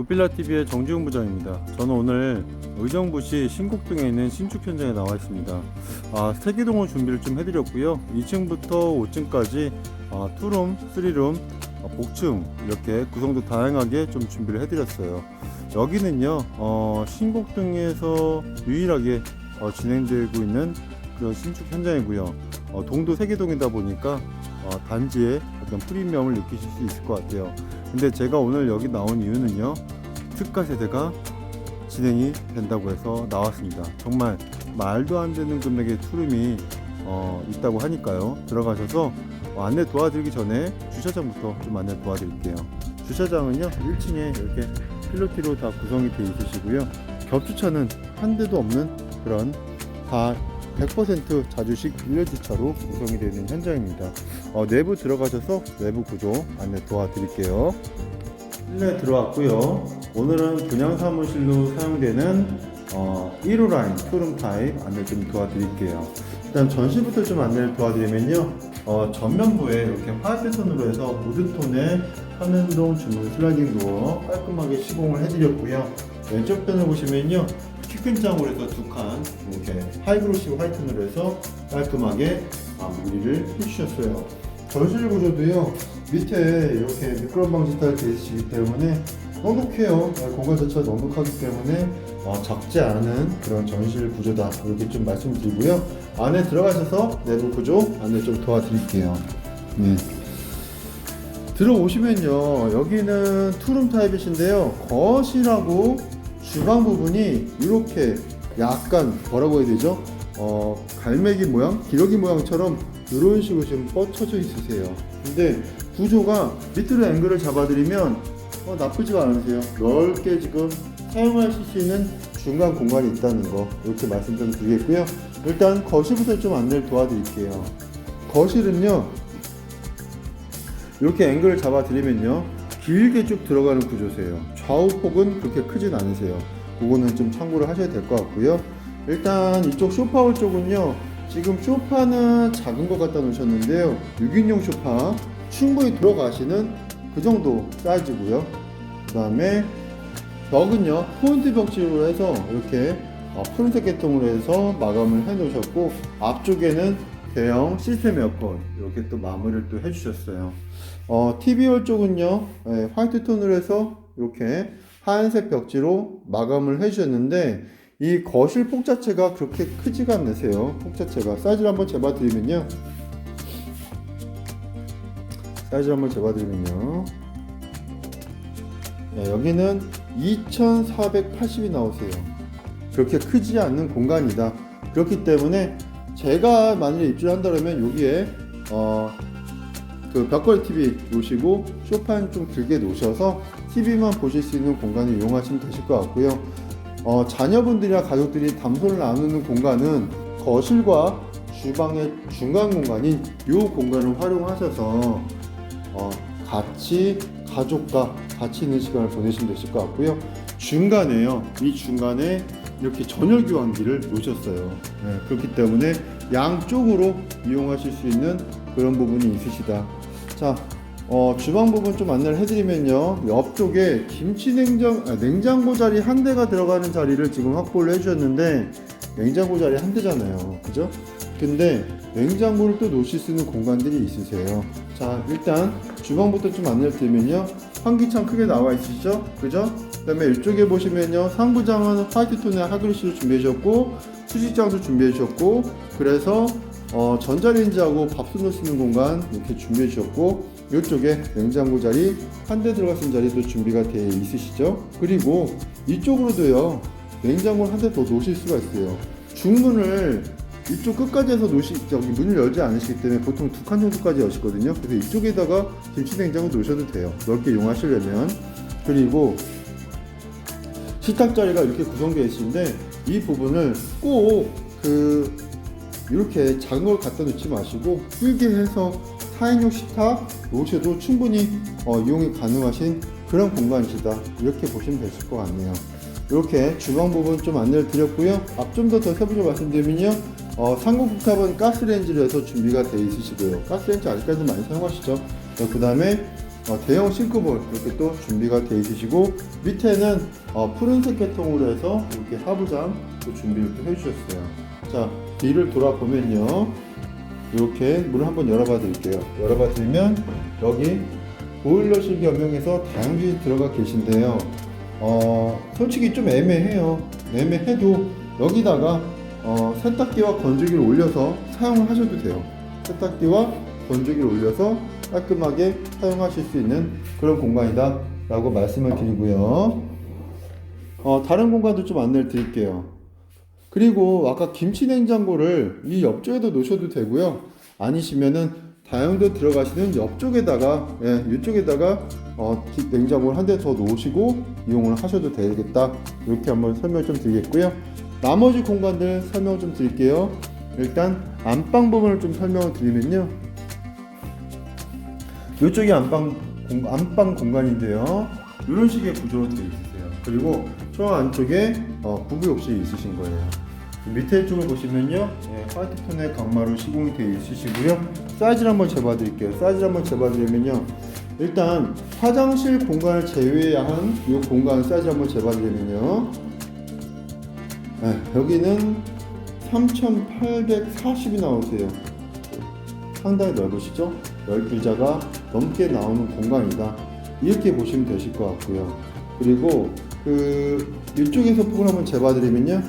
구필라TV의 정지훈 부장입니다. 저는 오늘 의정부시 신곡동에 있는 신축 현장에 나와 있습니다. 아, 세기동을 준비를 좀 해드렸고요. 2층부터 5층까지 아, 투룸, 쓰리룸, 아, 복층 이렇게 구성도 다양하게 좀 준비를 해드렸어요. 여기는요, 어, 신곡동에서 유일하게 어, 진행되고 있는 그런 신축 현장이고요. 어, 동도 세계동이다 보니까 어, 단지의 어떤 프리미엄을 느끼실 수 있을 것 같아요. 근데 제가 오늘 여기 나온 이유는요, 특가 세대가 진행이 된다고 해서 나왔습니다. 정말 말도 안 되는 금액의 투룸이 어, 있다고 하니까요. 들어가셔서 어, 안내 도와드리기 전에 주차장부터 좀 안내 도와드릴게요. 주차장은요, 1층에 이렇게 필로티로 다 구성이 되어 있으시고요. 겹주차는 한 대도 없는 그런 다 100% 자주식 일렬주차로 구성이 되어 있는 현장입니다. 어, 내부 들어가셔서 내부 구조 안내 도와드릴게요. 실내 들어왔고요. 오늘은 분양 사무실로 사용되는 어, 1호 라인 투룸 타입 안내 좀 도와드릴게요. 일단 전시부터 좀 안내를 도와드리면요. 어, 전면부에 이렇게 화이트 톤으로 해서 우드톤의 현은동 주문 슬라이딩 도어 깔끔하게 시공을 해드렸고요. 왼쪽 편을 보시면요. 키큰 장으로 해서 두 칸 이렇게 하이그로시 화이트로 해서 깔끔하게 마무리를 해주셨어요. 전실 구조도요 밑에 이렇게 미끄럼 방지 타일 되어 있기 때문에 넉넉해요. 네, 공간 자체가 넉넉하기 때문에 어, 적지 않은 그런 전실 구조다 이렇게 좀 말씀드리고요. 안에 들어가셔서 내부 구조 안내 좀 도와드릴게요. 네. 들어오시면요 여기는 투룸 타입이신데요 거실하고 주방 부분이 이렇게 약간 뭐라고 해야 되죠? 어 갈매기 모양, 기러기 모양처럼 이런 식으로 지금 뻗쳐져 있으세요. 근데 구조가 밑으로 앵글을 잡아드리면 어, 나쁘지가 않으세요. 넓게 지금 사용하실 수 있는 중간 공간이 있다는 거 이렇게 말씀 좀 드리겠고요. 일단 거실부터 좀 안내를 도와드릴게요. 거실은요 이렇게 앵글을 잡아드리면요 길게 쭉 들어가는 구조세요 좌우 폭은 그렇게 크진 않으세요 그거는 좀 참고를 하셔야 될 것 같고요 일단 이쪽 소파홀 쪽은요 지금 소파는 작은 거 갖다 놓으셨는데요 6인용 소파 충분히 들어가시는 그 정도 사이즈고요 그 다음에 벽은요 포인트 벽지로 해서 이렇게 어, 푸른색 계통으로 해서 마감을 해 놓으셨고 앞쪽에는 대형 시스템 에어컨 이렇게 또 마무리를 또 해주셨어요. 어, TV홀 쪽은요 예, 화이트 톤으로 해서 이렇게 하얀색 벽지로 마감을 해주셨는데 이 거실 폭 자체가 그렇게 크지가 않으세요. 폭 자체가 사이즈를 한번 재봐드리면요. 사이즈를 한번 재봐드리면요. 예, 여기는 2480이 나오세요. 그렇게 크지 않는 공간이다. 그렇기 때문에 제가 만약에 입주를 한다면 여기에 어, 그 벽걸이 TV 놓으시고 소파는 좀 길게 놓으셔서 TV만 보실 수 있는 공간을 이용하시면 되실 것 같고요. 어, 자녀분들이나 가족들이 담소를 나누는 공간은 거실과 주방의 중간 공간인 이 공간을 활용하셔서 어, 같이 가족과 같이 있는 시간을 보내시면 되실 것 같고요. 중간에요. 이 중간에 이렇게 전열 교환기를 놓으셨어요. 네, 그렇기 때문에 양쪽으로 이용하실 수 있는 그런 부분이 있으시다. 자, 어, 주방 부분 좀 안내를 해드리면요. 옆쪽에 김치 냉장, 아, 냉장고 자리 한 대가 들어가는 자리를 지금 확보를 해주셨는데, 냉장고 자리 한 대잖아요. 그죠? 근데 냉장고를 또 놓으실 수 있는 공간들이 있으세요. 자, 일단 주방부터 좀 안내를 드리면요. 환기창 크게 나와 있으시죠? 그죠? 그 다음에 이쪽에 보시면요. 상부장은 화이트 톤의 하그리시로 준비해 주셨고, 수직장도 준비해 주셨고, 그래서 어, 전자레인지하고 밥솥 있는 공간 이렇게 준비해 주셨고, 이쪽에 냉장고 자리, 한 대 들어갈 수 자리도 준비가 되어 있으시죠? 그리고 이쪽으로도요, 냉장고를 한 대 더 놓으실 수가 있어요. 중문을 이쪽 끝까지 해서 놓으시, 저기 문을 열지 않으시기 때문에 보통 두 칸 정도까지 여시거든요. 그래서 이쪽에다가 김치 냉장고 놓으셔도 돼요. 넓게 이용하시려면. 그리고 식탁 자리가 이렇게 구성되어 있는데 이 부분을 꼭 그 이렇게 작은 걸 갖다 놓지 마시고 크게 해서 4인용 식탁 놓으셔도 충분히 어, 이용이 가능하신 그런 공간이시다. 이렇게 보시면 되실 것 같네요. 이렇게 주방 부분 좀 안내를 드렸고요. 앞 좀 더 더 세부적으로 말씀드리면요. 어, 상공국탑은 가스레인지로 해서 준비가 되어 있으시고요. 가스레인지 아직까지 많이 사용하시죠? 그 다음에 어, 대형 싱크볼 이렇게 또 준비가 되어 있으시고 밑에는 어, 푸른색 계통으로 해서 이렇게 하부장 또 준비를 또 해주셨어요. 자 뒤를 돌아보면요. 이렇게 문을 한번 열어봐 드릴게요. 열어봐 드리면 여기 보일러실 겸용해서 다용진이 들어가 계신데요. 어, 솔직히 좀 애매해요. 애매해도 여기다가 어, 세탁기와 건조기를 올려서 사용을 하셔도 돼요. 세탁기와 건조기를 올려서 깔끔하게 사용하실 수 있는 그런 공간이다 라고 말씀을 드리고요. 어, 다른 공간도 좀 안내를 드릴게요. 그리고 아까 김치 냉장고를 이 옆쪽에도 놓으셔도 되고요. 아니시면은 다용도 들어가시는 옆쪽에다가 예, 이쪽에다가 어, 기- 냉장고를 한 대 더 놓으시고 이용을 하셔도 되겠다. 이렇게 한번 설명 좀 드리겠고요. 나머지 공간들 설명 좀 드릴게요. 일단 안방 부분을 좀 설명을 드리면요. 이쪽이 안방 공, 안방 공간인데요. 이런 식의 구조로 되어 있으세요. 그리고 저 안쪽에 어, 부부 욕실이 있으신 거예요. 밑에 쪽을 보시면요, 예, 화이트 톤의 강마루 시공이 되어 있으시고요. 사이즈를 한번 재봐드릴게요. 사이즈를 한번 재봐드리면요, 일단 화장실 공간을 제외한 이 공간 사이즈 한번 재봐드리면요, 예, 여기는 3,840이 나오세요. 상당히 넓으시죠? 열기자가 넘게 나오는 공간이다. 이렇게 보시면 되실 것 같고요. 그리고 그 이쪽에서 폭을 한번 재봐드리면요.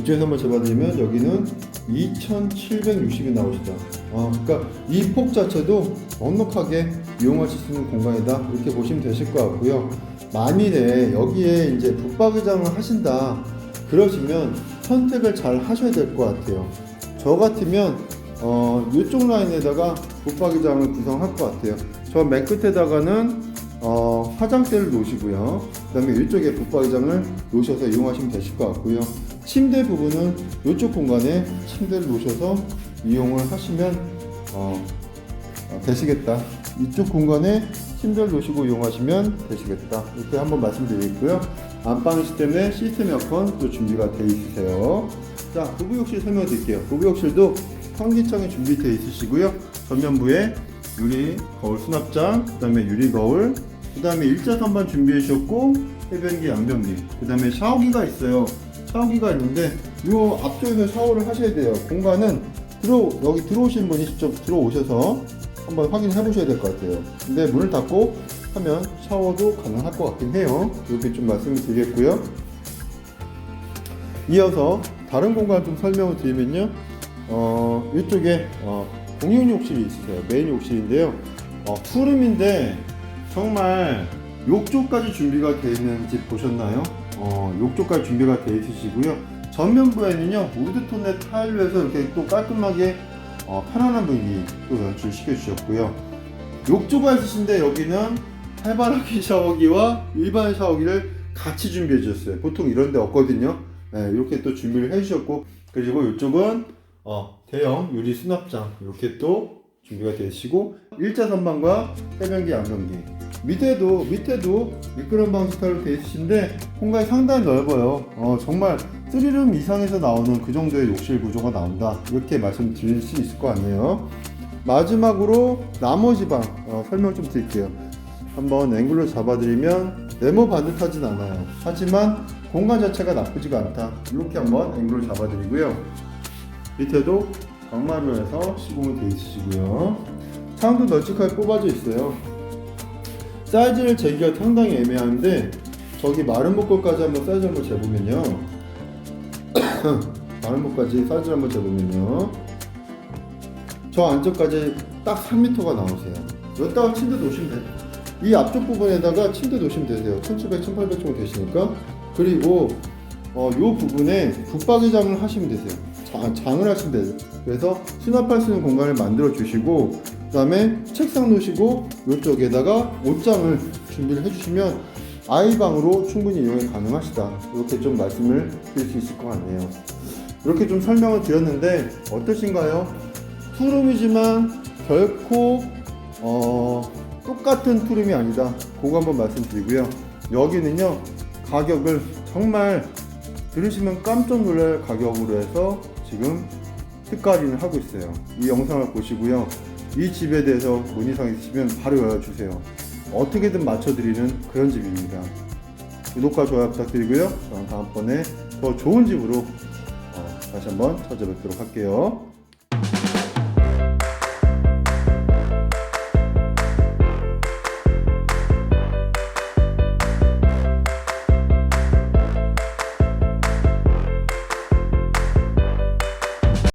이쪽에서 한번 재봐드리면 여기는 2,760이 나오시다. 어, 그러니까 이 폭 자체도 넉넉하게 이용하실 수 있는 공간이다. 이렇게 보시면 되실 것 같고요. 만일에 여기에 이제 붙박이장을 하신다. 그러시면 선택을 잘 하셔야 될 것 같아요. 저 같으면 어, 이쪽 라인에다가 붙박이장을 구성할 것 같아요. 저 맨 끝에다가는 어, 화장대를 놓으시고요. 그 다음에 이쪽에 붙박이장을 놓으셔서 이용하시면 되실 것 같고요. 침대 부분은 이쪽 공간에 침대를 놓으셔서 이용을 하시면 어, 어, 되시겠다. 이쪽 공간에 침대를 놓으시고 이용하시면 되시겠다. 이렇게 한번 말씀드리겠고요. 안방이기 때문에 시스템 에어컨 또 준비가 되어 있으세요. 자, 부부욕실 설명드릴게요. 부부욕실도 환기창이 준비되어 있으시고요. 전면부에 유리 거울 수납장, 그 다음에 유리 거울, 그 다음에 일자 선반 준비해 주셨고 해변기, 양변기, 그 다음에 샤워기가 있어요. 샤워기가 있는데 이 앞쪽에서 샤워를 하셔야 돼요. 공간은 들어 여기 들어오신 분이 직접 들어오셔서 한번 확인해 보셔야 될 것 같아요. 근데 문을 닫고 하면 샤워도 가능할 것 같긴 해요. 이렇게 좀 말씀을 드리겠고요. 이어서 다른 공간 좀 설명을 드리면요. 어, 이쪽에 어, 공용 욕실이 있으세요. 메인 욕실인데요. 어, 투룸인데 정말 욕조까지 준비가 되어 있는 집 보셨나요? 어, 욕조까지 준비가 되어 있으시고요. 전면부에는요 우드톤의 타일로 해서 이렇게 또 깔끔하게 어, 편안한 분위기 또 연출시켜 주셨고요. 욕조가 있으신데 여기는 해바라기 샤워기와 일반 샤워기를 같이 준비해 주셨어요. 보통 이런 데 없거든요. 네, 이렇게 또 준비를 해 주셨고 그리고 이쪽은 어, 대형 유리 수납장 이렇게 또 준비가 되시고 일자 선반과 해변기 양변기 밑에도 밑에도 미끄럼 방지 타일로 되어 있으신데 공간이 상당히 넓어요. 어, 정말 3룸 이상에서 나오는 그 정도의 욕실 구조가 나온다. 이렇게 말씀드릴 수 있을 것 같네요. 마지막으로 나머지 방 어, 설명 좀 드릴게요. 한번 앵글로 잡아드리면 네모 반듯하진 않아요. 하지만 공간 자체가 나쁘지가 않다. 이렇게 한번 앵글로 잡아드리고요. 밑에도 강마루에서 시공이 되어 있으시고요. 창도 널찍하게 뽑아져 있어요. 사이즈를 재기가 상당히 애매한데 저기 마른 목걸까지 한번 사이즈 한번 재보면요. 마른 목까지 사이즈 한번 재보면요. 저 안쪽까지 딱 3m가 나오세요. 여기다가 침대 놓으시면 돼요. 이 앞쪽 부분에다가 침대 놓으시면 되세요. 1700, 1800 정도 되시니까. 그리고 어, 요 부분에 붙박이장을 하시면 되세요. 자- 장을 하시면 돼요. 그래서 수납할 수 있는 공간을 만들어 주시고, 그 다음에 책상 놓으시고, 이쪽에다가 옷장을 준비를 해주시면 아이 방으로 충분히 이용이 가능하시다. 이렇게 좀 말씀을 드릴 수 있을 것 같네요. 이렇게 좀 설명을 드렸는데, 어떠신가요? 투룸이지만 결코 어, 똑같은 투룸이 아니다. 그거 한번 말씀드리고요. 여기는요 가격을 정말 들으시면 깜짝 놀랄 가격으로 해서 지금 특가리를 하고 있어요. 이 영상을 보시고요. 이 집에 대해서 문의사항 있으시면 바로 연락 주세요. 어떻게든 맞춰드리는 그런 집입니다. 구독과 좋아요 부탁드리고요. 저는 다음번에 더 좋은 집으로 어, 다시 한번 찾아뵙도록 할게요.